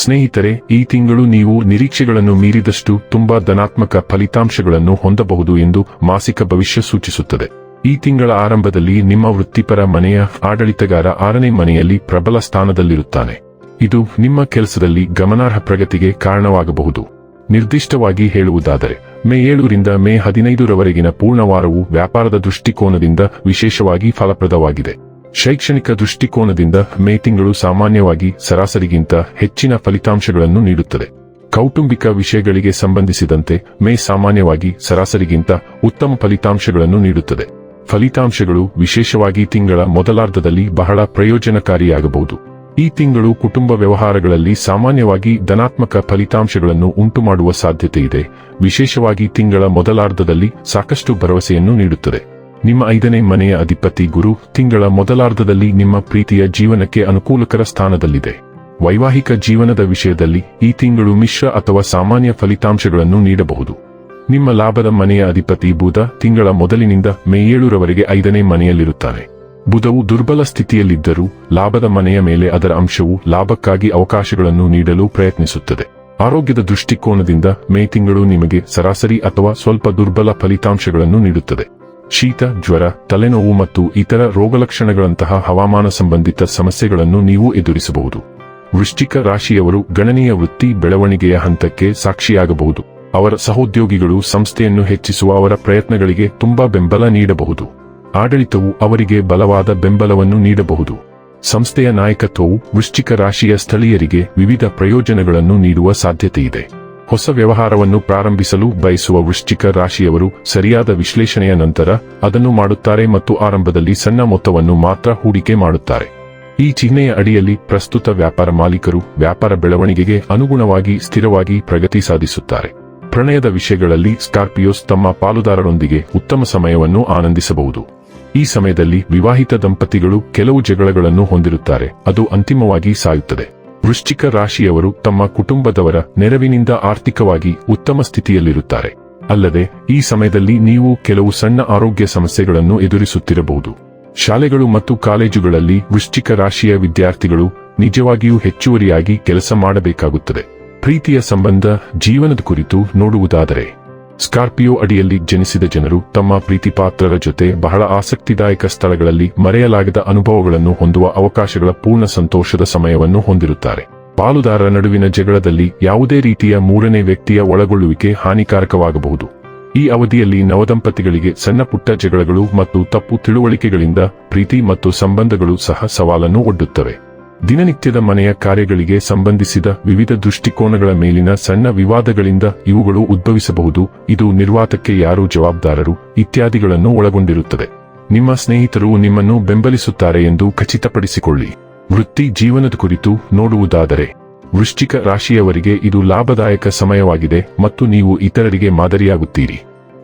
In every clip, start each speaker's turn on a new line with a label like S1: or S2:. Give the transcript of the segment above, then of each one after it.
S1: ಸ್ನೇಹಿತರೆ, ಈ ತಿಂಗಳು ನೀವು ನಿರೀಕ್ಷೆಗಳನ್ನು ಮೀರಿದಷ್ಟು ತುಂಬಾ ಧನಾತ್ಮಕ ಫಲಿತಾಂಶಗಳನ್ನು ಹೊಂದಬಹುದು ಎಂದು ಮಾಸಿಕ ಭವಿಷ್ಯ ಸೂಚಿಸುತ್ತದೆ. ಈ ತಿಂಗಳ ಆರಂಭದಲ್ಲಿ ನಿಮ್ಮ ವೃತ್ತಿಪರ ಮನೆಯ ಆಡಳಿತಗಾರ ಆರನೇ ಮನೆಯಲ್ಲಿ ಪ್ರಬಲ ಸ್ಥಾನದಲ್ಲಿರುತ್ತಾನೆ. ಇದು ನಿಮ್ಮ ಕೆಲಸದಲ್ಲಿ ಗಮನಾರ್ಹ ಪ್ರಗತಿಗೆ ಕಾರಣವಾಗಬಹುದು. ನಿರ್ದಿಷ್ಟವಾಗಿ ಹೇಳುವುದಾದರೆ, ಮೇ ಏಳರಿಂದ ಮೇ ಹದಿನೈದರವರೆಗಿನ ಪೂರ್ಣವಾರವು ವ್ಯಾಪಾರದ ದೃಷ್ಟಿಕೋನದಿಂದ ವಿಶೇಷವಾಗಿ ಫಲಪ್ರದವಾಗಿದೆ. ಶೈಕ್ಷಣಿಕ ದೃಷ್ಟಿಕೋನದಿಂದ ಮೇ ತಿಂಗಳು ಸಾಮಾನ್ಯವಾಗಿ ಸರಾಸರಿಗಿಂತ ಹೆಚ್ಚಿನ ಫಲಿತಾಂಶಗಳನ್ನು ನೀಡುತ್ತದೆ. ಕೌಟುಂಬಿಕ ವಿಷಯಗಳಿಗೆ ಸಂಬಂಧಿಸಿದಂತೆ ಮೇ ಸಾಮಾನ್ಯವಾಗಿ ಸರಾಸರಿಗಿಂತ ಉತ್ತಮ ಫಲಿತಾಂಶಗಳನ್ನು ನೀಡುತ್ತದೆ. ಫಲಿತಾಂಶಗಳು ವಿಶೇಷವಾಗಿ ತಿಂಗಳ ಮೊದಲಾರ್ಧದಲ್ಲಿ ಬಹಳ ಪ್ರಯೋಜನಕಾರಿಯಾಗಬಹುದು. ಈ ತಿಂಗಳು ಕುಟುಂಬ ವ್ಯವಹಾರಗಳಲ್ಲಿ ಸಾಮಾನ್ಯವಾಗಿ ಧನಾತ್ಮಕ ಫಲಿತಾಂಶಗಳನ್ನು ಉಂಟುಮಾಡುವ ಸಾಧ್ಯತೆ ಇದೆ ವಿಶೇಷವಾಗಿ ತಿಂಗಳ ಮೊದಲಾರ್ಧದಲ್ಲಿ ಸಾಕಷ್ಟು ಭರವಸೆಯನ್ನು ನೀಡುತ್ತದೆ. ನಿಮ್ಮ ಐದನೇ ಮನೆಯ ಅಧಿಪತಿ ಗುರು, ತಿಂಗಳ ಮೊದಲಾರ್ಧದಲ್ಲಿ ನಿಮ್ಮ ಪ್ರೀತಿಯ ಜೀವನಕ್ಕೆ ಅನುಕೂಲಕರ ಸ್ಥಾನದಲ್ಲಿದೆ. ವೈವಾಹಿಕ ಜೀವನದ ವಿಷಯದಲ್ಲಿ ಈ ತಿಂಗಳು ಮಿಶ್ರ ಅಥವಾ ಸಾಮಾನ್ಯ ಫಲಿತಾಂಶಗಳನ್ನು ನೀಡಬಹುದು. ನಿಮ್ಮ ಲಾಭದ ಮನೆಯ ಅಧಿಪತಿ ಬುಧ, ತಿಂಗಳ ಮೊದಲಿನಿಂದ ಮೇ ಏಳರವರೆಗೆ ಐದನೇ ಮನೆಯಲ್ಲಿರುತ್ತಾರೆ. ಬುಧವು ದುರ್ಬಲ ಸ್ಥಿತಿಯಲ್ಲಿದ್ದರೂ, ಲಾಭದ ಮನೆಯ ಮೇಲೆ ಅದರ ಅಂಶವು ಲಾಭಕ್ಕಾಗಿ ಅವಕಾಶಗಳನ್ನು ನೀಡಲು ಪ್ರಯತ್ನಿಸುತ್ತದೆ. ಆರೋಗ್ಯದ ದೃಷ್ಟಿಕೋನದಿಂದ ಮೇ ತಿಂಗಳು ನಿಮಗೆ ಸರಾಸರಿ ಅಥವಾ ಸ್ವಲ್ಪ ದುರ್ಬಲ ಫಲಿತಾಂಶಗಳನ್ನು ನೀಡುತ್ತದೆ. ಶೀತ, ಜ್ವರ, ತಲೆನೋವು ಮತ್ತು ಇತರ ರೋಗಲಕ್ಷಣಗಳಂತಹ ಹವಾಮಾನ ಸಂಬಂಧಿತ ಸಮಸ್ಯೆಗಳನ್ನು ನೀವು ಎದುರಿಸಬಹುದು. ವೃಶ್ಚಿಕ ರಾಶಿಯವರು ಗಣನೀಯ ವೃತ್ತಿ ಬೆಳವಣಿಗೆಯ ಹಂತಕ್ಕೆ ಸಾಕ್ಷಿಯಾಗಬಹುದು. ಅವರ ಸಹೋದ್ಯೋಗಿಗಳು ಸಂಸ್ಥೆಯನ್ನು ಹೆಚ್ಚಿಸುವ ಅವರ ಪ್ರಯತ್ನಗಳಿಗೆ ತುಂಬಾ ಬೆಂಬಲ ನೀಡಬಹುದು. ಆಡಳಿತವು ಅವರಿಗೆ ಬಲವಾದ ಬೆಂಬಲವನ್ನು ನೀಡಬಹುದು. ಸಂಸ್ಥೆಯ ನಾಯಕತ್ವವು ವೃಶ್ಚಿಕ ರಾಶಿಯ ಸ್ಥಳೀಯರಿಗೆ ವಿವಿಧ ಪ್ರಯೋಜನಗಳನ್ನು ನೀಡುವ ಸಾಧ್ಯತೆಯಿದೆ. ಹೊಸ ವ್ಯವಹಾರವನ್ನು ಪ್ರಾರಂಭಿಸಲು ಬಯಸುವ ವೃಶ್ಚಿಕ ರಾಶಿಯವರು ಸರಿಯಾದ ವಿಶ್ಲೇಷಣೆಯ ನಂತರ ಅದನ್ನು ಮಾಡುತ್ತಾರೆ ಮತ್ತು ಆರಂಭದಲ್ಲಿ ಸಣ್ಣ ಮೊತ್ತವನ್ನು ಮಾತ್ರ ಹೂಡಿಕೆ ಮಾಡುತ್ತಾರೆ. ಈ ಚಿಹ್ನೆಯ ಅಡಿಯಲ್ಲಿ ಪ್ರಸ್ತುತ ವ್ಯಾಪಾರ ಮಾಲೀಕರು ವ್ಯಾಪಾರ ಬೆಳವಣಿಗೆಗೆ ಅನುಗುಣವಾಗಿ ಸ್ಥಿರವಾಗಿ ಪ್ರಗತಿ ಸಾಧಿಸುತ್ತಾರೆ. ಪ್ರಣಯದ ವಿಷಯಗಳಲ್ಲಿ ಸ್ಕಾರ್ಪಿಯೋಸ್ ತಮ್ಮ ಪಾಲುದಾರರೊಂದಿಗೆ ಉತ್ತಮ ಸಮಯವನ್ನು ಆನಂದಿಸಬಹುದು. ಈ ಸಮಯದಲ್ಲಿ ವಿವಾಹಿತ ದಂಪತಿಗಳು ಕೆಲವು ಜಗಳಗಳನ್ನು ಹೊಂದಿರುತ್ತಾರೆ, ಅದು ಅಂತಿಮವಾಗಿ ಸಾಯುತ್ತದೆ. ವೃಶ್ಚಿಕ ರಾಶಿಯವರು ತಮ್ಮ ಕುಟುಂಬದವರ ನೆರವಿನಿಂದ ಆರ್ಥಿಕವಾಗಿ ಉತ್ತಮ ಸ್ಥಿತಿಯಲ್ಲಿರುತ್ತಾರೆ. ಅಲ್ಲದೆ, ಈ ಸಮಯದಲ್ಲಿ ನೀವು ಕೆಲವು ಸಣ್ಣ ಆರೋಗ್ಯ ಸಮಸ್ಯೆಗಳನ್ನು ಎದುರಿಸುತ್ತಿರಬಹುದು. ಶಾಲೆಗಳು ಮತ್ತು ಕಾಲೇಜುಗಳಲ್ಲಿ ವೃಶ್ಚಿಕ ರಾಶಿಯ ವಿದ್ಯಾರ್ಥಿಗಳು ನಿಜವಾಗಿಯೂ ಹೆಚ್ಚುವರಿಯಾಗಿ ಕೆಲಸ ಮಾಡಬೇಕಾಗುತ್ತದೆ. ಪ್ರೀತಿಯ ಸಂಬಂಧ, ಜೀವನದ ಕುರಿತು ನೋಡುವುದಾದರೆ ಸ್ಕಾರ್ಪಿಯೋ ಅಡಿಯಲ್ಲಿ ಜನಿಸಿದ ಜನರು ತಮ್ಮ ಪ್ರೀತಿಪಾತ್ರರ ಜೊತೆ ಬಹಳ ಆಸಕ್ತಿದಾಯಕ ಸ್ಥಳಗಳಲ್ಲಿ ಮರೆಯಲಾಗದ ಅನುಭವಗಳನ್ನು ಹೊಂದುವ ಅವಕಾಶಗಳ ಪೂರ್ಣ ಸಂತೋಷದ ಸಮಯವನ್ನು ಹೊಂದಿರುತ್ತಾರೆ. ಪಾಲುದಾರರ ನಡುವಿನ ಜಗಳದಲ್ಲಿ ಯಾವುದೇ ರೀತಿಯ ಮೂರನೇ ವ್ಯಕ್ತಿಯ ಒಳಗೊಳ್ಳುವಿಕೆ ಹಾನಿಕಾರಕವಾಗಬಹುದು. ಈ ಅವಧಿಯಲ್ಲಿ ನವದಂಪತಿಗಳಿಗೆ ಸಣ್ಣ ಪುಟ್ಟ ಜಗಳಗಳು ಮತ್ತು ತಪ್ಪು ತಿಳುವಳಿಕೆಗಳಿಂದ ಪ್ರೀತಿ ಮತ್ತು ಸಂಬಂಧಗಳು ಸಹ ಸವಾಲನ್ನು ಒಡ್ಡುತ್ತವೆ. ದಿನನಿತ್ಯದ ಮನೆಯ ಕಾರ್ಯಗಳಿಗೆ ಸಂಬಂಧಿಸಿದ ವಿವಿಧ ದೃಷ್ಟಿಕೋನಗಳ ಮೇಲಿನ ಸಣ್ಣ ವಿವಾದಗಳಿಂದ ಇವುಗಳು ಉದ್ಭವಿಸಬಹುದು, ಇದು ನಿರ್ವಾತಕ್ಕೆ ಯಾರು ಜವಾಬ್ದಾರರು ಇತ್ಯಾದಿಗಳನ್ನು ಒಳಗೊಂಡಿರುತ್ತದೆ. ನಿಮ್ಮ ಸ್ನೇಹಿತರು ನಿಮ್ಮನ್ನು ಬೆಂಬಲಿಸುತ್ತಾರೆ ಎಂದು ಖಚಿತಪಡಿಸಿಕೊಳ್ಳಿ. ವೃತ್ತಿ ಜೀವನದ ಕುರಿತು ನೋಡುವುದಾದರೆ, ವೃಶ್ಚಿಕ ರಾಶಿಯವರಿಗೆ ಇದು ಲಾಭದಾಯಕ ಸಮಯವಾಗಿದೆ ಮತ್ತು ನೀವು ಇತರರಿಗೆ ಮಾದರಿಯಾಗುತ್ತೀರಿ.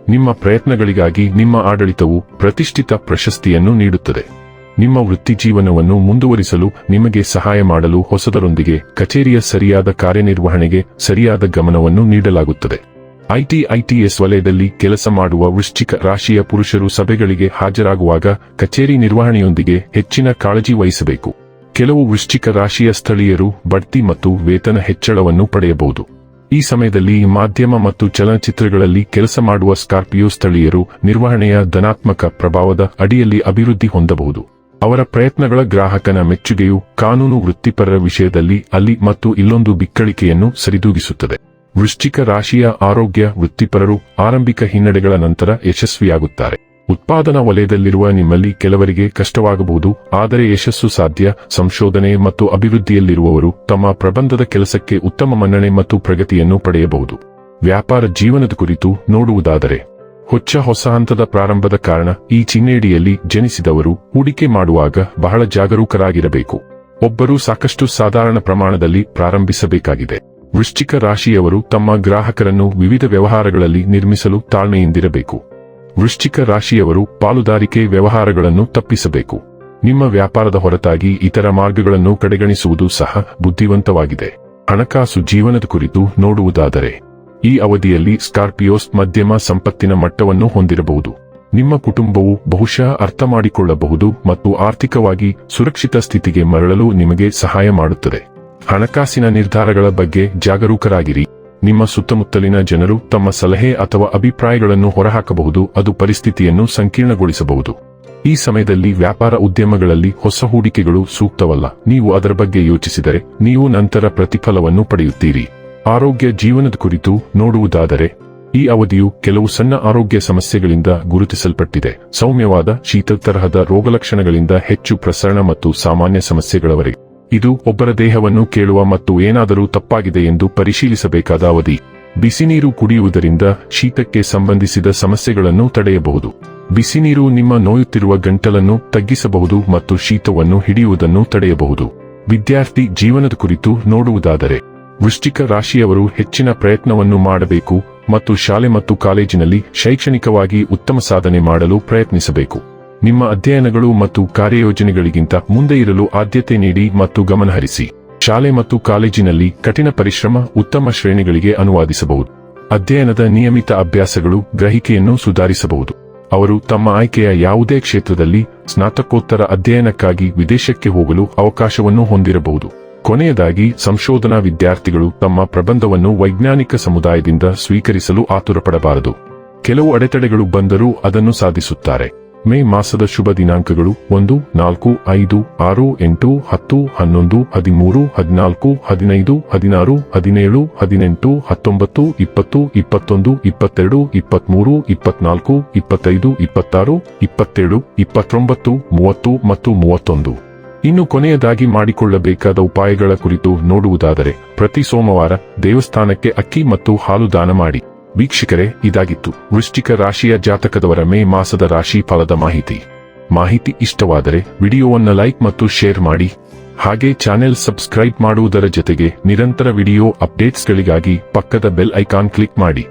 S1: ನಿಮ್ಮ ಪ್ರಯತ್ನಗಳಿಗಾಗಿ ನಿಮ್ಮ ಆಡಳಿತವು ಪ್ರತಿಷ್ಠಿತ ಪ್ರಶಸ್ತಿಯನ್ನು ನೀಡುತ್ತದೆ. ನಿಮ್ಮ ವೃತ್ತಿ ಜೀವನವನ್ನು ಮುಂದುವರಿಸಲು ನಿಮಗೆ ಸಹಾಯ ಮಾಡಲು ಹೊಸದರೊಂದಿಗೆ ಕಚೇರಿಯ ಸರಿಯಾದ ಕಾರ್ಯನಿರ್ವಹಣೆಗೆ ಸರಿಯಾದ ಗಮನವನ್ನು ನೀಡಲಾಗುತ್ತದೆ. ಐಟಿ ಐಟಿಎಸ್ ವಲಯದಲ್ಲಿ ಕೆಲಸ ಮಾಡುವ ವೃಶ್ಚಿಕ ರಾಶಿಯ ಪುರುಷರು ಸಭೆಗಳಿಗೆ ಹಾಜರಾಗುವಾಗ ಕಚೇರಿ ನಿರ್ವಹಣೆಯೊಂದಿಗೆ ಹೆಚ್ಚಿನ ಕಾಳಜಿ ವಹಿಸಬೇಕು. ಕೆಲವು ವೃಶ್ಚಿಕ ರಾಶಿಯ ಸ್ಥಳೀಯರು ಬಡ್ತಿ ಮತ್ತು ವೇತನ ಹೆಚ್ಚಳವನ್ನು ಪಡೆಯಬಹುದು. ಈ ಸಮಯದಲ್ಲಿ ಮಾಧ್ಯಮ ಮತ್ತು ಚಲನಚಿತ್ರಗಳಲ್ಲಿ ಕೆಲಸ ಮಾಡುವ ಸ್ಕಾರ್ಪಿಯೋ ಸ್ಥಳೀಯರು ನಿರ್ವಹಣೆಯ ಧನಾತ್ಮಕ ಪ್ರಭಾವದ ಅಡಿಯಲ್ಲಿ ಅಭಿವೃದ್ಧಿ ಹೊಂದಬಹುದು. ಅವರ ಪ್ರಯತ್ನಗಳ ಗ್ರಾಹಕನ ಮೆಚ್ಚುಗೆಯು ಕಾನೂನು ವೃತ್ತಿಪರರ ವಿಷಯದಲ್ಲಿ ಅಲ್ಲಿ ಮತ್ತು ಇಲ್ಲೊಂದು ಬಿಕ್ಕಳಿಕೆಯನ್ನು ಸರಿದೂಗಿಸುತ್ತದೆ. ವೃಶ್ಚಿಕ ರಾಶಿಯ ಆರೋಗ್ಯ ವೃತ್ತಿಪರರು ಆರಂಭಿಕ ಹಿನ್ನಡೆಗಳ ನಂತರ ಯಶಸ್ವಿಯಾಗುತ್ತಾರೆ. ಉತ್ಪಾದನಾ ವಲಯದಲ್ಲಿರುವ ನಿಮ್ಮಲ್ಲಿ ಕೆಲವರಿಗೆ ಕಷ್ಟವಾಗಬಹುದು, ಆದರೆ ಯಶಸ್ಸು ಸಾಧ್ಯ, ಸಂಶೋಧನೆ ಮತ್ತು ಅಭಿವೃದ್ಧಿಯಲ್ಲಿರುವವರು ತಮ್ಮ ಪ್ರಬಂಧದ ಕೆಲಸಕ್ಕೆ ಉತ್ತಮ ಮನ್ನಣೆ ಮತ್ತು ಪ್ರಗತಿಯನ್ನು ಪಡೆಯಬಹುದು. ವ್ಯಾಪಾರ ಜೀವನದ ಕುರಿತು ನೋಡುವುದಾದರೆ ಹೊಚ್ಚ ಹೊಸ ಹಂತದ ಪ್ರಾರಂಭದ ಕಾರಣ ಈ ಚಿಹ್ನೆಡಿಯಲ್ಲಿ ಜನಿಸಿದವರು ಹೂಡಿಕೆ ಮಾಡುವಾಗ ಬಹಳ ಜಾಗರೂಕರಾಗಿರಬೇಕು. ಒಬ್ಬರು ಸಾಕಷ್ಟು ಸಾಧಾರಣ ಪ್ರಮಾಣದಲ್ಲಿ ಪ್ರಾರಂಭಿಸಬೇಕಾಗಿದೆ. ವೃಶ್ಚಿಕ ರಾಶಿಯವರು ತಮ್ಮ ಗ್ರಾಹಕರನ್ನು ವಿವಿಧ ವ್ಯವಹಾರಗಳಲ್ಲಿ ನಿರ್ಮಿಸಲು ತಾಳ್ಮೆಯಿಂದಿರಬೇಕು. ವೃಶ್ಚಿಕ ರಾಶಿಯವರು ಪಾಲುದಾರಿಕೆ ವ್ಯವಹಾರಗಳನ್ನು ತಪ್ಪಿಸಬೇಕು. ನಿಮ್ಮ ವ್ಯಾಪಾರದ ಹೊರತಾಗಿ ಇತರ ಮಾರ್ಗಗಳನ್ನು ಕಡೆಗಣಿಸುವುದು ಸಹ ಬುದ್ಧಿವಂತವಾಗಿದೆ. ಹಣಕಾಸು ಜೀವನದ ಕುರಿತು ನೋಡುವುದಾದರೆ ಈ ಅವಧಿಯಲ್ಲಿ ಸ್ಕಾರ್ಪಿಯೋಸ್ ಮಧ್ಯಮ ಸಂಪತ್ತಿನ ಮಟ್ಟವನ್ನು ಹೊಂದಿರಬಹುದು. ನಿಮ್ಮ ಕುಟುಂಬವು ಬಹುಶಃ ಅರ್ಥ ಮಾಡಿಕೊಳ್ಳಬಹುದು ಮತ್ತು ಆರ್ಥಿಕವಾಗಿ ಸುರಕ್ಷಿತ ಸ್ಥಿತಿಗೆ ಮರಳಲು ನಿಮಗೆ ಸಹಾಯ ಮಾಡುತ್ತದೆ. ಹಣಕಾಸಿನ ನಿರ್ಧಾರಗಳ ಬಗ್ಗೆ ಜಾಗರೂಕರಾಗಿರಿ. ನಿಮ್ಮ ಸುತ್ತಮುತ್ತಲಿನ ಜನರು ತಮ್ಮ ಸಲಹೆ ಅಥವಾ ಅಭಿಪ್ರಾಯಗಳನ್ನು ಹೊರಹಾಕಬಹುದು, ಅದು ಪರಿಸ್ಥಿತಿಯನ್ನು ಸಂಕೀರ್ಣಗೊಳಿಸಬಹುದು. ಈ ಸಮಯದಲ್ಲಿ ವ್ಯಾಪಾರ ಉದ್ಯಮಗಳಲ್ಲಿ ಹೊಸ ಹೂಡಿಕೆಗಳು ಸೂಕ್ತವಲ್ಲ. ನೀವು ಅದರ ಬಗ್ಗೆ ಯೋಚಿಸಿದರೆ, ನೀವು ನಂತರ ಪ್ರತಿಫಲವನ್ನು ಪಡೆಯುತ್ತೀರಿ. ಆರೋಗ್ಯ ಜೀವನದ ಕುರಿತು ನೋಡುವುದಾದರೆ, ಈ ಅವಧಿಯು ಕೆಲವು ಸಣ್ಣ ಆರೋಗ್ಯ ಸಮಸ್ಯೆಗಳಿಂದ ಗುರುತಿಸಲ್ಪಟ್ಟಿದೆ. ಸೌಮ್ಯವಾದ ಶೀತ ತರಹದ ರೋಗಲಕ್ಷಣಗಳಿಂದ ಹೆಚ್ಚು ಪ್ರಸರಣ ಮತ್ತು ಸಾಮಾನ್ಯ ಸಮಸ್ಯೆಗಳವರೆಗೆ ಇದು ಒಬ್ಬರ ದೇಹವನ್ನು ಕೇಳುವ ಮತ್ತು ಏನಾದರೂ ತಪ್ಪಾಗಿದೆ ಎಂದು ಪರಿಶೀಲಿಸಬೇಕಾದ ಅವಧಿ. ಬಿಸಿನೀರು ಕುಡಿಯುವುದರಿಂದ ಶೀತಕ್ಕೆ ಸಂಬಂಧಿಸಿದ ಸಮಸ್ಯೆಗಳನ್ನು ತಡೆಯಬಹುದು. ಬಿಸಿನೀರು ನಿಮ್ಮ ನೋಯುತ್ತಿರುವ ಗಂಟಲನ್ನು ತಗ್ಗಿಸಬಹುದು ಮತ್ತು ಶೀತವನ್ನು ಹಿಡಿಯುವುದನ್ನು ತಡೆಯಬಹುದು. ವಿದ್ಯಾರ್ಥಿ ಜೀವನದ ಕುರಿತು ನೋಡುವುದಾದರೆ ವೃಶ್ಚಿಕ ರಾಶಿಯವರು ಹೆಚ್ಚಿನ ಪ್ರಯತ್ನವನ್ನು ಮಾಡಬೇಕು ಮತ್ತು ಶಾಲೆ ಮತ್ತು ಕಾಲೇಜಿನಲ್ಲಿ ಶೈಕ್ಷಣಿಕವಾಗಿ ಉತ್ತಮ ಸಾಧನೆ ಮಾಡಲು ಪ್ರಯತ್ನಿಸಬೇಕು. ನಿಮ್ಮ ಅಧ್ಯಯನಗಳು ಮತ್ತು ಕಾರ್ಯಯೋಜನೆಗಳಿಗಿಂತ ಮುಂದೆ ಇರಲು ಆದ್ಯತೆ ನೀಡಿ ಮತ್ತು ಗಮನಹರಿಸಿ. ಶಾಲೆ ಮತ್ತು ಕಾಲೇಜಿನಲ್ಲಿ ಕಠಿಣ ಪರಿಶ್ರಮ ಉತ್ತಮ ಶ್ರೇಣಿಗಳಿಗೆ ಅನುವಾದಿಸಬಹುದು. ಅಧ್ಯಯನದ ನಿಯಮಿತ ಅಭ್ಯಾಸಗಳು ಗ್ರಹಿಕೆಯನ್ನು ಸುಧಾರಿಸಬಹುದು. ಅವರು ತಮ್ಮ ಆಯ್ಕೆಯ ಯಾವುದೇ ಕ್ಷೇತ್ರದಲ್ಲಿ ಸ್ನಾತಕೋತ್ತರ ಅಧ್ಯಯನಕ್ಕಾಗಿ ವಿದೇಶಕ್ಕೆ ಹೋಗಲು ಅವಕಾಶವನ್ನು ಹೊಂದಿರಬಹುದು. ಕೊನೆಯದಾಗಿ, ಸಂಶೋಧನಾ ವಿದ್ಯಾರ್ಥಿಗಳು ತಮ್ಮ ಪ್ರಬಂಧವನ್ನು ವೈಜ್ಞಾನಿಕ ಸಮುದಾಯದಿಂದ ಸ್ವೀಕರಿಸಲು ಆತುರಪಡಬಾರದು. ಕೆಲವು ಅಡೆತಡೆಗಳು ಬಂದರೂ ಅದನ್ನು ಸಾಧಿಸುತ್ತಾರೆ. ಮೇ ಮಾಸದ ಶುಭ ದಿನಾಂಕಗಳು ಒಂದು, ನಾಲ್ಕು, ಐದು, ಆರು, ಎಂಟು, ಹತ್ತು, ಹನ್ನೊಂದು, ಹದಿಮೂರು, ಹದಿನಾಲ್ಕು, ಹದಿನೈದು, ಹದಿನಾರು, ಹದಿನೇಳು, ಹದಿನೆಂಟು, ಹತ್ತೊಂಬತ್ತು, ಇಪ್ಪತ್ತು, ಇಪ್ಪತ್ತೊಂದು, ಇಪ್ಪತ್ತೆರಡು, ಇಪ್ಪತ್ಮೂರು, ಇಪ್ಪತ್ನಾಲ್ಕು, ಇಪ್ಪತ್ತೈದು, ಇಪ್ಪತ್ತಾರು, ಇಪ್ಪತ್ತೇಳು, ಇಪ್ಪತ್ತೊಂಬತ್ತು, ಮೂವತ್ತು ಮತ್ತು ಮೂವತ್ತೊಂದು. ಇನ್ನು ಕೊನೆಯದಾಗಿ ಮಾಡಿಕೊಳ್ಳಬೇಕಾದ ಉಪಾಯಗಳ ಕುರಿತು ನೋಡುವುದಾದರೆ, ಪ್ರತಿ ಸೋಮವಾರ ದೇವಸ್ಥಾನಕ್ಕೆ ಅಕ್ಕಿ ಮತ್ತು ಹಾಲು ದಾನ ಮಾಡಿ. ವೀಕ್ಷಕರೇ, ಇದಾಗಿತ್ತು. ವೃಶ್ಚಿಕ ರಾಶಿಯ ಜಾತಕದವರ ಮೇ ಮಾಸದ ರಾಶಿ ಫಲದ ಮಾಹಿತಿ. ಮಾಹಿತಿ ಇಷ್ಟವಾದರೆ ವಿಡಿಯೋವನ್ನು ಲೈಕ್ ಮತ್ತು ಶೇರ್ ಮಾಡಿ. ಹಾಗೆ ಚಾನೆಲ್ ಸಬ್ಸ್ಕ್ರೈಬ್ ಮಾಡುವುದರ ಜೊತೆಗೆ ನಿರಂತರ ವಿಡಿಯೋ ಅಪ್ಡೇಟ್ಸ್ಗಳಿಗಾಗಿ ಪಕ್ಕದ ಬೆಲ್ ಐಕಾನ್ ಕ್ಲಿಕ್ ಮಾಡಿ.